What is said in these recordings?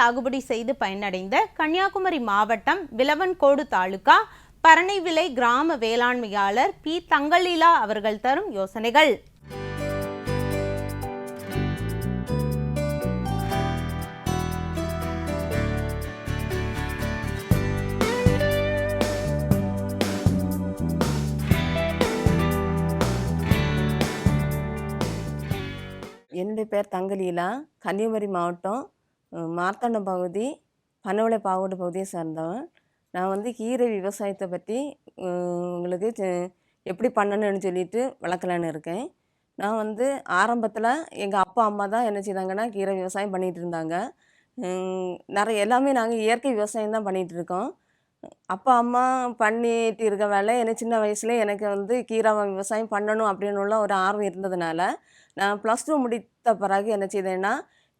சாகுபடி செய்து பயனடைந்த கன்னியாகுமரி மாவட்டம் விலவன்கோடு தாலுகா பரணைவிலை கிராம வேளாண்மையாளர் பி. தங்கலீலா அவர்கள் தரும் யோசனைகள். என்னுடைய பேர் தங்கலீலா. கன்னியாகுமரி மாவட்டம் மார்த்தாண்டம் பகுதி பனவளை பாவோடு பகுதியை சேர்ந்தவன். நான் வந்து கீரை விவசாயத்தை பற்றி உங்களுக்கு செ- எப்படி பண்ணணும்னு சொல்லிட்டு விளக்கலான்னு இருக்கேன். நான் வந்து ஆரம்பத்தில் எங்கள் அப்பா அம்மா தான் என்ன செய்தாங்கன்னா கீரை விவசாயம் பண்ணிகிட்டு இருந்தாங்க. நிறைய எல்லாமே நாங்கள் இயற்கை விவசாயம் தான் பண்ணிகிட்டு இருக்கோம். அப்பா அம்மா பண்ணிட்டு இருக்க வேலை எனக்கு சின்ன வயசுல எனக்கு வந்து கீரை விவசாயம் பண்ணணும் அப்படின்னு உள்ள ஒரு ஆர்வம் இருந்ததுனால நான் ப்ளஸ் டூ முடித்த பிறகு என்ன செய்தேன்னா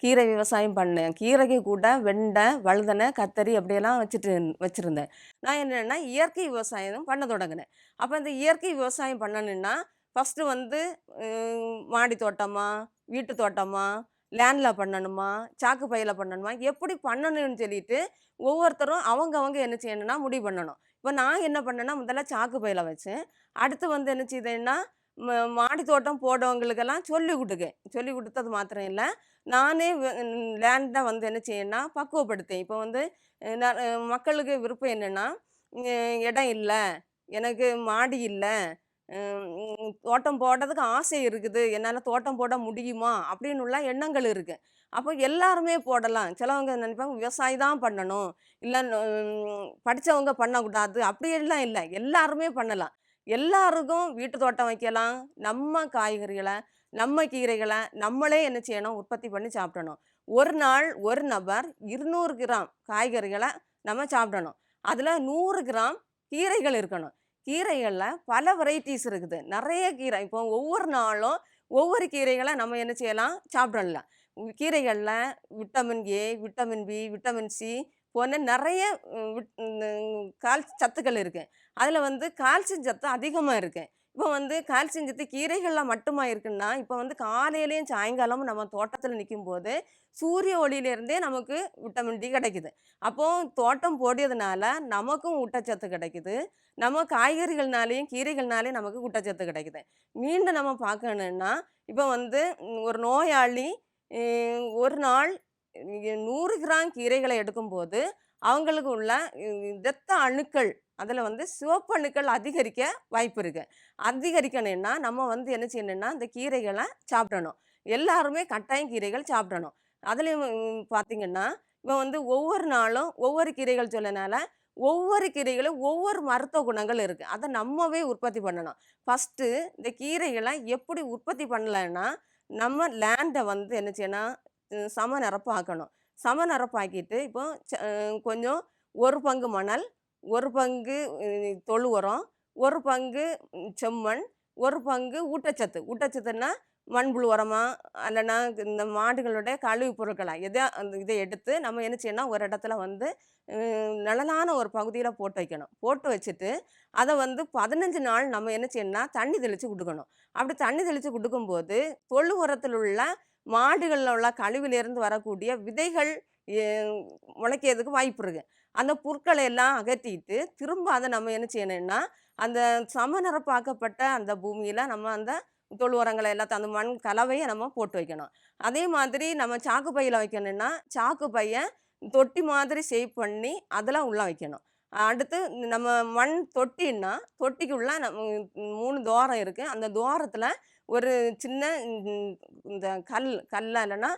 கீரை விவசாயம் பண்ணேன். கீரைக்கு கூட வெண்டை வழுதனை கத்தரி அப்படியெல்லாம் வச்சுட்டு வச்சுருந்தேன். நான் என்னென்னா இயற்கை விவசாயம் பண்ண தொடங்கினேன். அப்போ இந்த இயற்கை விவசாயம் பண்ணணுன்னா ஃபஸ்ட்டு வந்து மாடி தோட்டமா வீட்டு தோட்டமா லேண்டில் பண்ணணுமா சாக்கு பையில் பண்ணணுமா எப்படி பண்ணணும்னு சொல்லிட்டு ஒவ்வொருத்தரும் அவங்க அவங்க என்ன செய்யணும்னா முடிவு பண்ணணும். இப்போ நான் என்ன பண்ணேன்னா முதல்ல சாக்கு பையில் வச்சேன். அடுத்து வந்து என்ன செய்தேன்னா மாடி தோட்டம் போடுறவங்களுக்கெல்லாம் சொல்லி கொடுக்கேன் சொல்லி கொடுத்தது மாத்திரம் இல்லை. நானே லேண்டை வந்து என்ன செய்யணும்னா பக்குவப்படுத்தேன் இப்போ வந்து நான், மக்களுக்கு விருப்பம் என்னென்னா இடம் இல்லை எனக்கு மாடி இல்லை தோட்டம் போடுறதுக்கு ஆசை இருக்குது என்னால் தோட்டம் போட முடியுமா? அப்படின்னு உள்ள எண்ணங்கள் இருக்குது அப்போ எல்லாருமே போடலாம். சிலவங்க நினைப்பாங்க விவசாயி தான் பண்ணணும். இல்லை படித்தவங்க பண்ணக்கூடாது. அப்படியெல்லாம் இல்லை. எல்லாருமே பண்ணலாம். எல்லாருக்கும் வீட்டு தோட்டம் வைக்கலாம். நம்ம காய்கறிகளை நம்ம கீரைகளை நம்மளே என்ன செய்யணும்? உற்பத்தி பண்ணி சாப்பிடணும். ஒரு நாள் ஒரு நபர் இருநூறு கிராம் காய்கறிகளை நம்ம சாப்பிடணும். அதில் நூறு கிராம் கீரைகள் இருக்கணும். கீரைகளில் பல வெரைட்டிஸ் இருக்குது. நிறைய கீரை. இப்போ ஒவ்வொரு நாளும் ஒவ்வொரு கீரைகளை நம்ம என்ன செய்யலாம்? சாப்பிடலாம். கீரைகளில் vitamin A vitamin B vitamin C போன நிறைய விட்- கால் சத்துக்கள் இருக்குது அதில் வந்து கால்சியம் சத்து அதிகமாக இருக்குது இப்போ வந்து கால்சியம் சத்து கீரைகளில் மட்டுமா இருக்குன்னா இப்போ வந்து காலையிலையும் சாயங்காலமும் நம்ம தோட்டத்தில் நிற்கும் போது சூரிய ஒளியிலேருந்தே நமக்கு விட்டமின் டி கிடைக்குது. அப்போது தோட்டம் போடியதுனால நமக்கும் ஊட்டச்சத்து கிடைக்குது. நம்ம காய்கறிகள்னாலேயும் கீரைகள்னாலேயும் நமக்கு ஊட்டச்சத்து கிடைக்குது. மீண்டும் நம்ம பார்க்கணுன்னா இப்போ வந்து ஒரு நோயாளி ஒரு நாள் நூறு கிராம் கீரைகளை எடுக்கும்போது அவங்களுக்கு உள்ள இரத்த அணுக்கள் அதில் வந்து சிவப்பு அணுக்கள் அதிகரிக்க வாய்ப்பு இருக்குது அதிகரிக்கணும்னா நம்ம வந்து என்ன செய்யணும்னா இந்த கீரைகளை சாப்பிடணும். எல்லாருமே கட்டாயம் கீரைகள் சாப்பிடணும். அதுலேயும் பார்த்தீங்கன்னா இப்போ வந்து ஒவ்வொரு நாளும் ஒவ்வொரு கீரைகள் சொல்லனால ஒவ்வொரு கீரைகளும் ஒவ்வொரு மருத்துவ குணங்கள் இருக்குது அதை நம்மவே உற்பத்தி பண்ணணும். ஃபஸ்ட்டு இந்த கீரைகளை எப்படி உற்பத்தி பண்ணலைன்னா நம்ம லேண்டை வந்து என்ன செய்யணும் சம நிரப்பாக்கணும். சம நிரப்பாக்கிட்டு இப்போ ச- கொஞ்சம் ஒரு பங்கு மணல் ஒரு பங்கு தொழு உரம் ஒரு பங்கு செம்மண் ஒரு பங்கு ஊட்டச்சத்து. ஊட்டச்சத்துன்னா மண்புழு உரமா இல்லைன்னா இந்த மாடுகளுடைய கழிவு பொருட்களாக எதை அந்த இதை எடுத்து நம்ம என்ன செய்யணும் ஒரு இடத்துல வந்து நிழலான ஒரு பகுதியில் போட்டு வைக்கணும். போட்டு வச்சுட்டு அதை வந்து பதினஞ்சு நாள் நம்ம என்ன செய்யணும்னா தண்ணி தெளித்து கொடுக்கணும். அப்படி தண்ணி தெளித்து கொடுக்கும்போது தொழு உரத்தில் உள்ள மாடுகளில் உள்ள கழிவிலிருந்து வரக்கூடிய விதைகள் முளைக்கிறதுக்கு வாய்ப்பு இருக்குது அந்த புற்களை எல்லாம் அகற்றிட்டு திரும்ப அதை நம்ம என்ன செய்யணும்னா அந்த சமநிரப்பாக்கப்பட்ட அந்த பூமியில் நம்ம அந்த தொழு உரங்களை எல்லாத்தையும் அந்த மண் கலவையை நம்ம போட்டு வைக்கணும். அதே மாதிரி நம்ம சாக்கு பையில் வைக்கணும்னா சாக்கு பையை தொட்டி மாதிரி ஷேப் பண்ணி அதில் உள்ள வைக்கணும். அடுத்து நம்ம மண் தொட்டின்னா தொட்டிக்குள்ளே நம்ம மூணு துவாரம் இருக்குது அந்த துவாரத்தில் ஒரு சின்ன இந்த கல் கல்ல இல்லைன்னா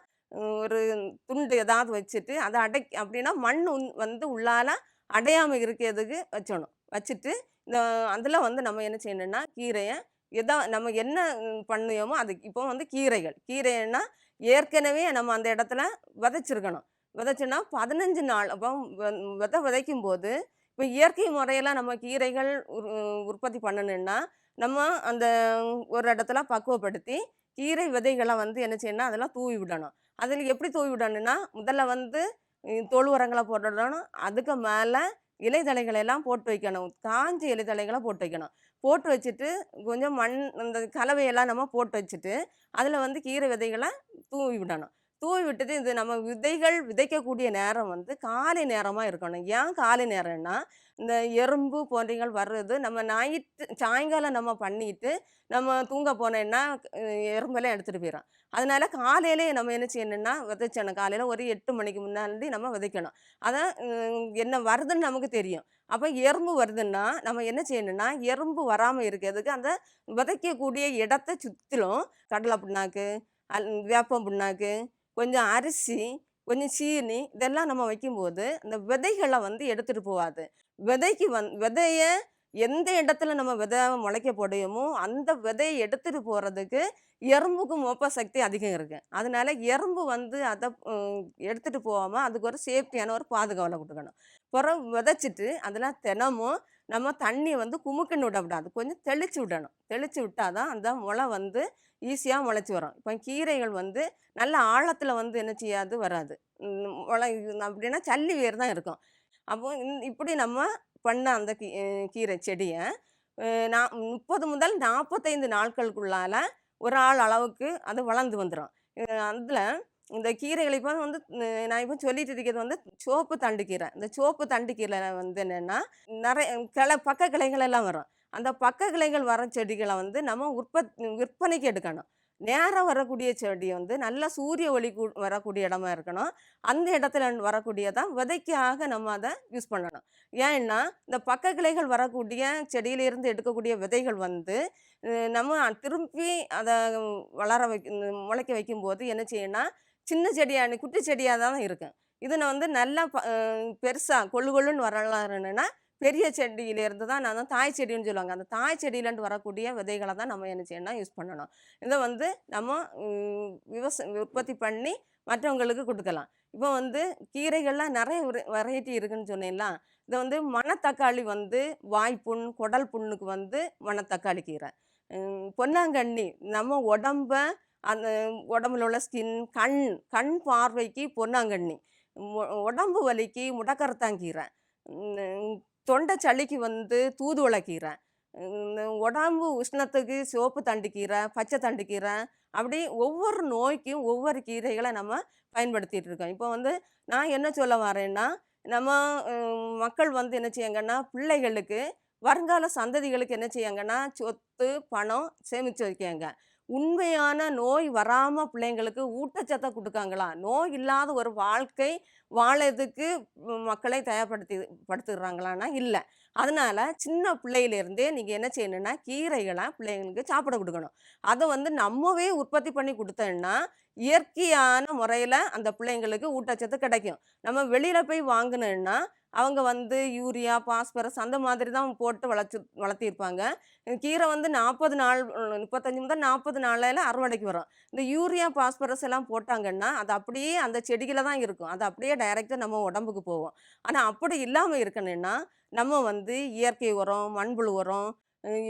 ஒரு துண்டு ஏதாவது வச்சுட்டு அதை அடை அப்படின்னா மண் உன்- வந்து உள்ளால அடையாமல் இருக்கிறதுக்கு வச்சணும். வச்சுட்டு இந்த அதில் வந்து நம்ம என்ன செய்யணும்னா கீரையை எதா நம்ம என்ன பண்ணியோமோ பண்ணுவோமோ அது இப்போ வந்து கீரைகள். கீரைன்னா ஏற்கனவே நம்ம அந்த இடத்துல விதைச்சிருக்கணும். விதைச்சோன்னா பதினஞ்சு நாள் அப்போ விதை விதைக்கும் போது இப்போ இயற்கை முறையில் நம்ம கீரைகள் உற்பத்தி பண்ணணுன்னா நம்ம அந்த ஒரு இடத்துல பக்குவப்படுத்தி கீரை விதைகளை வந்து என்ன செய்யணும் அதெல்லாம் தூவி விடணும். அதில் எப்படி தூவி விடணும்னா முதல்ல வந்து உம், தொழு உரங்களை போட்டுடணும். அதுக்கு மேலே இலைதழைகளை எல்லாம் போட்டு வைக்கணும். காஞ்ச இலைதழைகளை போட்டு வைக்கணும். போட்டு வச்சுட்டு கொஞ்சம் மண் அந்த கலவையெல்லாம் நம்ம போட்டு வச்சுட்டு அதில் வந்து கீரை விதைகளை தூவி விடணும். தூவி விட்டுட்டு இது நம்ம விதைகள் விதைக்கக்கூடிய நேரம் வந்து காலை நேரமாக இருக்கணும். ஏன் காலை நேரம்னா இந்த எறும்பு போன்றவைகள் வர்றது நம்ம நைட்டு சாயங்காலம் நம்ம பண்ணிட்டு நம்ம தூங்க போனோம்னா எறும்பெல்லாம் எடுத்துகிட்டு போயிடும் அதனால் காலையிலே நம்ம என்ன செய்யணும்னா விதைச்சணும். காலையில் ஒரு எட்டு மணிக்கு முன்னாடி நம்ம விதைக்கணும். அதான் என்ன வருதுன்னு நமக்கு தெரியும். அப்போ எறும்பு வருதுன்னா நம்ம என்ன செய்யணும்னா எறும்பு வராமல் இருக்கிறதுக்கு அந்த விதைக்கக்கூடிய இடத்த சுற்றிலும் கடலை புண்ணாக்கு அல் வேப்பம் புண்ணாக்கு கொஞ்சம் அரிசி கொஞ்சம் சீனி இதெல்லாம் நம்ம வைக்கும்போது அந்த விதைகளை வந்து எடுத்துகிட்டு போகாது. விதைக்கு வந் விதையை எந்த இடத்துல நம்ம விதை முளைக்க போடையுமோ அந்த விதையை எடுத்துகிட்டு போகிறதுக்கு எறும்புக்கு மோப்ப சக்தி அதிகம் இருக்குது அதனால எறும்பு வந்து அதை எடுத்துகிட்டு போகாமல் அதுக்கு ஒரு சேஃப்டியான ஒரு பாதுகாவலை கொடுக்கணும். பிறகு விதைச்சிட்டு அதெல்லாம் தினமும் நம்ம தண்ணி வந்து குமுக்குன்னு விடக்கூடாது. கொஞ்சம் தெளித்து விடணும். தெளித்து விட்டால் தான் அந்த முளை வந்து ஈஸியாக முளைச்சி வரும். இப்போ கீரைகள் வந்து நல்ல ஆழத்தில் வந்து என்ன செய்யாது? வராது. முளை அப்படின்னா சல்லி வேர் தான் இருக்கும். அப்போ இப்படி நம்ம பண்ண அந்த கீ கீரை செடியை நான் முப்பது முதல் நாற்பத்தைந்து நாட்களுக்குள்ளால ஒரு ஆள் அளவுக்கு அது வளர்ந்து வந்துடும் அதில் இந்த கீரைகளை இப்போ வந்து நான் இப்போ சொல்லிட்டு இருக்கிறது வந்து சோப்பு தண்டு கீரை. இந்த சோப்பு தண்டு கீரை வந்து என்னென்னா நிறைய கிளை பக்க கிளைகள் எல்லாம் வரும். அந்த பக்க கிளைகள் வர செடிகளை வந்து நம்ம உற்பத் விற்பனைக்கு எடுக்கணும். நேராக வரக்கூடிய செடி வந்து நல்ல சூரிய ஒளி வரக்கூடிய இடமா இருக்கணும். அந்த இடத்துல வரக்கூடியதான் விதைக்காக நம்ம அதை யூஸ் பண்ணணும். ஏன்னா இந்த பக்க கிளைகள் வரக்கூடிய செடியிலிருந்து எடுக்கக்கூடிய விதைகள் வந்து நம்ம திரும்பி அதை வளர வைக்க முளைக்க வைக்கும்போது என்ன செய்யணும்னா சின்ன செடியாக குட்டி செடியாக தான் இருக்கும் இதனை வந்து நல்லா ப பெருசாக கொள்ளு கொள்ளுன்னு வரலாறுன்னா பெரிய செடியிலேருந்து தான் நான் தாய் செடின்னு சொல்லுவாங்க. அந்த தாய் செடியிலேருந்து வரக்கூடிய விதைகளை தான் நம்ம என்ன செய்யணும் யூஸ் பண்ணணும். இதை வந்து நம்ம விவச உற்பத்தி பண்ணி மற்றவங்களுக்கு கொடுக்கலாம். இப்போ வந்து கீரைகள்லாம் நிறைய வெரைட்டி இருக்குன்னு சொன்னேன்ல. இதை வந்து மணத்தக்காளி வந்து வாய்ப்புண் குடல் புண்ணுக்கு வந்து மணத்தக்காளி கீரை. பொன்னாங்கண்ணி நம்ம உடம்ப அந்த உடம்புல உள்ள ஸ்கின் கண் கண் பார்வைக்கு பொன்னாங்கண்ணி. உடம்பு வலிக்கு முடக்கரத்தாங்கீரை தொண்டை சளிக்கு வந்து தூதுவளை கீரை உடம்பு உஷ்ணத்துக்கு சிவப்பு தண்டுக்கீரை பச்சை தண்டுக்கீரை அப்படி ஒவ்வொரு நோய்க்கும் ஒவ்வொரு கீரைகளை நம்ம பயன்படுத்திகிட்டு இருக்கோம். இப்போ வந்து நான் என்ன சொல்ல வரேன்னா நம்ம மக்கள் வந்து என்ன செய்யாங்கன்னா பிள்ளைகளுக்கு வருங்கால சந்ததிகளுக்கு என்ன செய்யாங்கன்னா சொத்து பணம் சேமித்து வைக்காங்க உண்மையான நோய் வராமல் பிள்ளைங்களுக்கு ஊட்டச்சத்தை கொடுக்காங்களா? நோய் இல்லாத ஒரு வாழ்க்கை வாழறதுக்கு மக்களை தயார்படுத்தி படுத்துடுறாங்களான்னா இல்லை. அதனால சின்ன பிள்ளையிலேருந்தே நீங்கள் என்ன செய்யணும்னா கீரைகளை பிள்ளைங்களுக்கு சாப்பிட கொடுக்கணும். அதை வந்து நம்மவே உற்பத்தி பண்ணி கொடுத்தோன்னா இயற்கையான முறையில் அந்த பிள்ளைங்களுக்கு ஊட்டச்சத்து கிடைக்கும். நம்ம வெளியில் போய் வாங்கினோன்னா அவங்க வந்து யூரியா பாஸ்பரஸ் அந்த மாதிரி தான் போட்டு வளர்த்து வளர்த்திருப்பாங்க. கீரை வந்து நாற்பது நாள் முப்பத்தஞ்சு முதல் நாற்பது நாளையில் அறுவடைக்கு வரும். இந்த யூரியா பாஸ்பரஸ் எல்லாம் போட்டாங்கன்னா அது அப்படியே அந்த செடிகளை தான் இருக்கும். அது அப்படியே டைரெக்டாக நம்ம உடம்புக்கு போகும். ஆனால் அப்படி இல்லாமல் இருக்கணும்னா நம்ம வந்து வந்து இயற்கை உரம் மண்புழு உரம்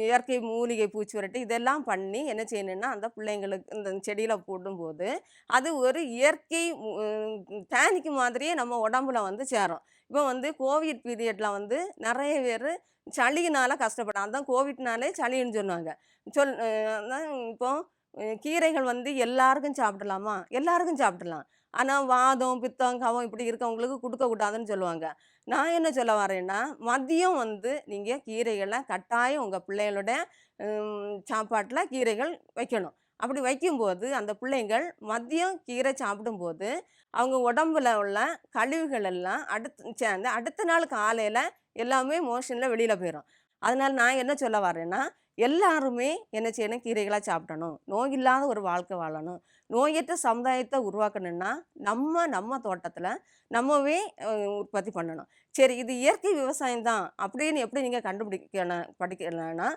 இயற்கை மூலிகை பூச்சி விரட்டு இதெல்லாம் பண்ணி என்ன செய்யணும்னா அந்த பிள்ளைங்களுக்கு இந்த செடியில் போடும்போது அது ஒரு இயற்கை டேனிக்கு மாதிரியே நம்ம உடம்புல வந்து சேரும். இப்போ வந்து கோவிட் பீரியடில் வந்து நிறைய பேர் சளியினால் கஷ்டப்படும் அதான் கோவிட்னாலே சளின்னு சொன்னாங்க சொல் இப்போ கீரைகள் வந்து எல்லாருக்கும் சாப்பிடலாமா? எல்லாருக்கும் சாப்பிடலாம். ஆனால் வாதம் பித்தம் கவம் இப்படி இருக்கவங்களுக்கு கொடுக்கக்கூடாதுன்னு சொல்லுவாங்க. நான் என்ன சொல்ல வரேன்னா மதியம் வந்து நீங்கள் கீரைகளை கட்டாயம் உங்கள் பிள்ளைகளோட சாப்பாட்டில் கீரைகள் வைக்கணும். அப்படி வைக்கும்போது அந்த பிள்ளைங்கள் மதியம் கீரை சாப்பிடும்போது அவங்க உடம்புல உள்ள கழிவுகள் எல்லாம் அடுத்து சேர்ந்து அடுத்த நாள் காலையில் எல்லாமே மோஷனில் வெளியில் போயிடும் அதனால் நான் என்ன சொல்ல வரேன்னா எல்லாருமே என்ன செய்யணும் கீரைகளாக சாப்பிடணும். நோய் இல்லாத ஒரு வாழ்க்கை வாழணும். நோயற்ற சமுதாயத்தை உருவாக்கணும்னா நம்ம நம்ம தோட்டத்தில் நம்மவே உற்பத்தி பண்ணணும். சரி இது இயற்கை விவசாயம் தான் அப்படின்னு எப்படி நீங்கள் கண்டுபிடிக்கணும் படிக்கலன்னா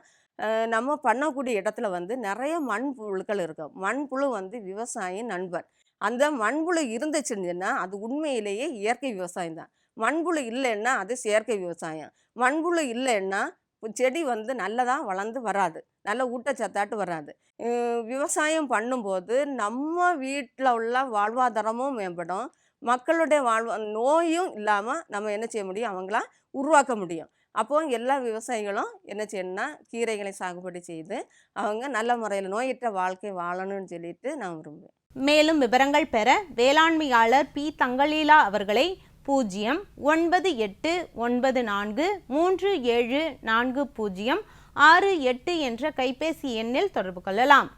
நம்ம பண்ணக்கூடிய இடத்துல வந்து நிறைய மண்புழுக்கள் இருக்கும். மண்புழு வந்து விவசாயம் நண்பன் அந்த மண்புழு இருந்துச்சுன்னா அது உண்மையிலேயே இயற்கை விவசாயம் தான். மண்புழு இல்லைன்னா அது செயற்கை விவசாயம். மண்புழு இல்லைன்னா செடி வந்து நல்லதாக வளர்ந்து வராது. நல்ல ஊட்டச்சத்தாட்டு வராது. விவசாயம் பண்ணும்போது நம்ம வீட்டில் உள்ள வாழ்வாதாரமும் மேம்படும். மக்களுடைய வாழ்வா நோயும் இல்லாமல் நம்ம என்ன செய்ய முடியும்? அவங்கள உருவாக்க முடியும். அப்போ எல்லா விவசாயிகளும் என்ன செய்யணும்னா கீரைகளை சாகுபடி செய்து அவங்க நல்ல முறையில் நோயற்ற வாழ்க்கை வாழணும்னு சொல்லிட்டு நான் விரும்புவேன். மேலும் விவரங்கள் பெற வேளாண்மையாளர் பி தங்கலீலா அவர்களை பூஜ்ஜியம் ஒன்பது எட்டு ஒன்பது நான்கு மூன்று ஏழு நான்கு பூஜ்ஜியம் ஆறு எட்டு என்ற கைபேசி எண்ணில் தொடர்பு கொள்ளலாம்.